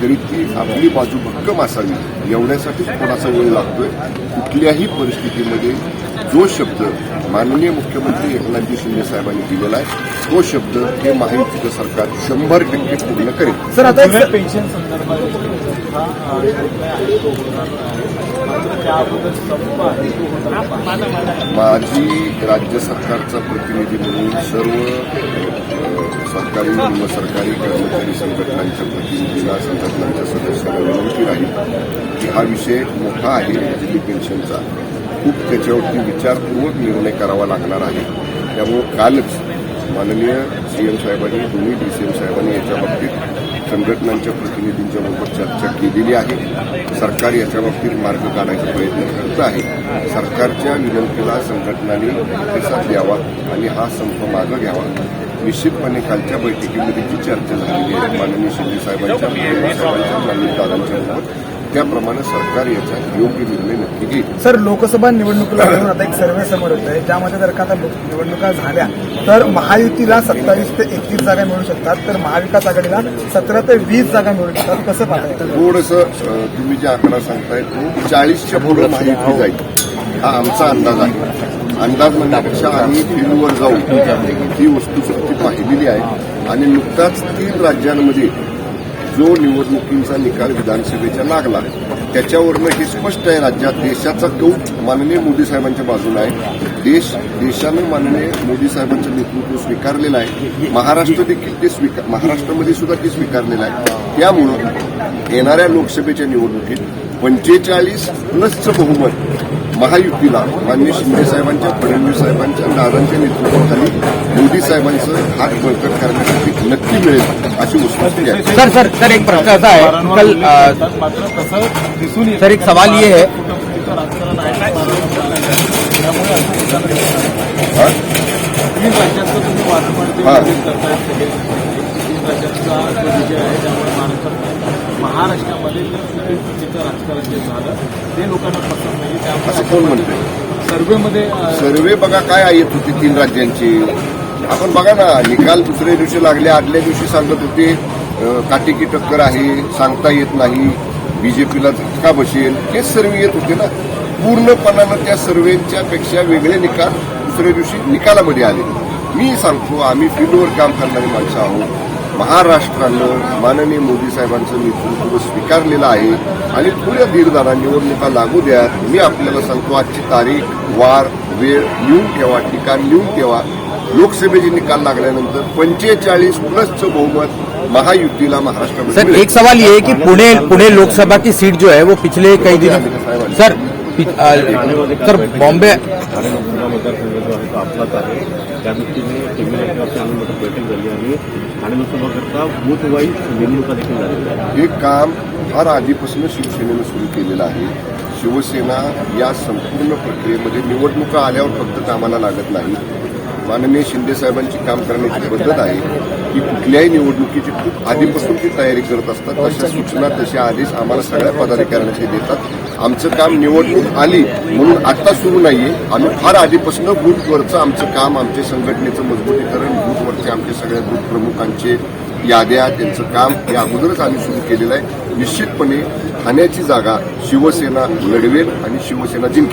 तरी ती आपली बाजू भक्कम असावी एवढ्यासाठीच थोडासा वेळ लागतोय? कुठल्याही परिस्थितीमध्ये जो शब्द माननीय मुख्यमंत्री एकनाथजी शिंदे साहेबांनी दिलेला आहे तो शब्द हे महायुतीचं सरकार शंभर टक्के पूर्ण करेल. सर आता पेन्शन संदर्भात माझी राज्य सरकारचा प्रतिनिधी म्हणून सर्व सरकारी व सरकारी कर्मचारी संघटनांच्या प्रतिनिधीला संघटनांच्या सदस्यांना विनंती राहील की हा विषय मोठा आहे बिजली पेन्शनचा खूप त्याच्यावरती विचारपूर्वक निर्णय करावा लागणार आहे. त्यामुळं कालच माननीय सीएम साहेबांनी दोन्ही डीसीएम साहेबांनी याच्या बाबतीत संघटनांच्या प्रतिनिधींच्या बरोबर चर्चा केलेली आहे. सरकार याच्या बाबतीत मार्ग काढायचा प्रयत्न करत आहे. सरकारच्या विनंतीला संघटनांनी प्रतिसाद द्यावा आणि हा संप मागं घ्यावा. निश्चितपणे कालच्या बैठकीमध्ये जी चर्चा झालेली आहे माननीय शिंदे साहेबांच्या साहेबांच्या माननीय दादांच्या त्याप्रमाणे सरकार याचा योग्य निर्णय नक्की घेईल. सर लोकसभा निवडणुकीला आता एक सर्वे समोर येत आहे त्यामध्ये जर का आता निवडणुका झाल्या तर महायुतीला सत्तावीस ते एकतीस जागा मिळू शकतात तर महाविकास आघाडीला सतरा ते वीस जागा मिळू शकतात. कसं पाहताय? थोडंसं तुम्ही जे आकडा सांगताय तो चाळीसच्या पुढे माहिती जाईल. हा आमचा अंदाज आहे. अंदाज म्हणण्यापेक्षा आम्ही फील्डवर जाऊन ही वस्तुस्थिती पाहिलेली आहे. आणि नुकताच तीन राज्यांमध्ये जो निवडणुकींचा निकाल विधानसभेच्या लागला त्याच्यावरनं हे स्पष्ट आहे राज्यात देशाचा कौच माननीय मोदी साहेबांच्या बाजूला आहे. देश देशानं माननीय मोदी साहेबांचं नेतृत्व स्वीकारलेलं आहे. महाराष्ट्र देखील ते स्वीकार महाराष्ट्रामध्ये सुद्धा ते स्वीकारलेलं आहे. त्यामुळं येणाऱ्या लोकसभेच्या निवडणुकीत पंचेचाळीस प्लसचं बहुमत महायुतीला माननीय शिंदे साहेबांच्या फडणवीस साहेबांच्या दादांच्या नेतृत्वाखाली मोदी साहेबांचं हात बळकट करण्यासाठी नक्की मिळेल अशी वस्तुस्थिती आहे. सर सर सर एक प्रश्न ऐसा है वारंवार कल निर्णय अ, घेतात, मात्र तसं दिसून येत सर, एक सवाल ये है- कुटुंबीचं राजकारण आहे. त्यामुळे असं होताना दिसत नाही. हा? तीन राज्याचं तुम्ही वारंवार ते हा. विजय करतायत सगळे तीन राज्याचा जो विजय आहे त्यामुळे महाराष्ट्रात महाराष्ट्रामध्ये कुटुंबीचं राजकारण जे झालं ते लोकांना पसंत नाही. असं त्यामुळे कोण म्हणतंय? सर्व्हेमध्ये अ, सर्वे बघा काय येत होती तीन राज्यांची. आपण बघा ना निकाल दुसऱ्या दिवशी लागले आदल्या दिवशी सांगत होते काटेकी टक्कर आहे सांगता येत नाही बीजेपीला झटका बसेल. हेच सर्वे येत होते ना. पूर्णपणानं त्या सर्वेच्या पेक्षा वेगळे निकाल दुसऱ्या दिवशी निकालामध्ये आले. मी सांगतो आम्ही फील्डवर काम करणारी माणसं आहोत. महाराष्ट्रानं माननीय मोदी साहेबांचं नेतृत्व स्वीकारलेलं आहे आणि थोड्या धीरदारा निवडणुका लागू द्या मी आपल्याला सांगतो आजची तारीख वार वेळ लिहून ठेवा ठिकाण लिहून ठेवा. लोकसभेचे निकाल लागल्यानंतर पंचेचाळीस प्लसचं बहुमत महायुतीला महाराष्ट्रामध्ये सर. एक सवाल ये है कि पुणे पुणे लोकसभा की सीट जो है वो पिछले कई दिनों सर तर बॉम्बे ठाणे आपलाच आहे आणि हे काम फार आधीपासून शिवसेनेनं सुरू केलेलं आहे. शिवसेना या संपूर्ण प्रक्रियेमध्ये निवडणुका आल्यावर फक्त कामाला लागत नाही. माननीय शिंदे साहेबांची काम करण्याची पद्धत आहे की कुठल्याही निवडणुकीची खूप आधीपासून ती तयारी करत असतात तशा सूचना तसे आदेश आम्हाला सगळ्या पदाधिकाऱ्यांचे देतात. आमचं काम निवडणूक आली म्हणून आता सुरू नाहीये. आम्ही फार आधीपासून बूथवरचं आमचं काम आमचे संघटनेचं मजबूतीकरण बूथवरचे आमचे सगळ्या बूथ प्रमुखांचे याद्या त्यांचं काम हे अगोदरच आम्ही सुरू केलेलं आहे. निश्चितपणे ठाण्याची जागा शिवसेना लढवेल आणि शिवसेना जिंकेल.